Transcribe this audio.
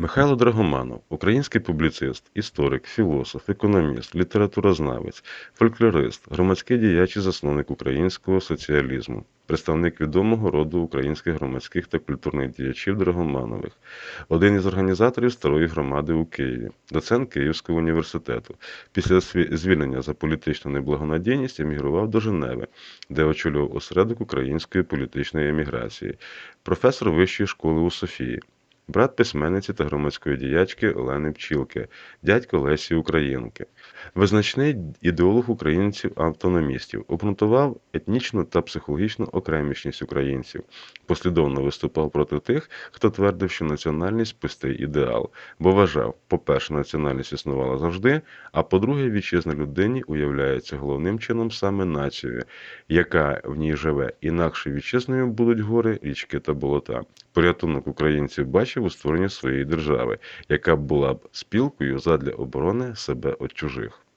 Михайло Драгоманов, український публіцист, історик, філософ, економіст, літературознавець, фольклорист, громадський діяч і засновник українського соціалізму, представник відомого роду українських громадських та культурних діячів Драгоманових, один із організаторів старої громади у Києві, доцент Київського університету. Після звільнення за політичну неблагонадійність емігрував до Женеви, де очолював осередок української політичної еміграції, професор Вищої школи у Софії. Брат письменниці та громадської діячки Олени Пчілки, дядько Лесі Українки. Визначний ідеолог українців-автономістів, обґрунтував етнічну та психологічну окремішність українців, послідовно виступав проти тих, хто твердив, що національність пустий ідеал, бо вважав, по-перше, національність існувала завжди, а по-друге, вітчизна людині уявляється головним чином саме нацією, яка в ній живе. Інакше вітчизною будуть гори, річки та болота. Порятунок українців бачив у створенні своєї держави, яка була б спілкою задля оборони себе від чужих.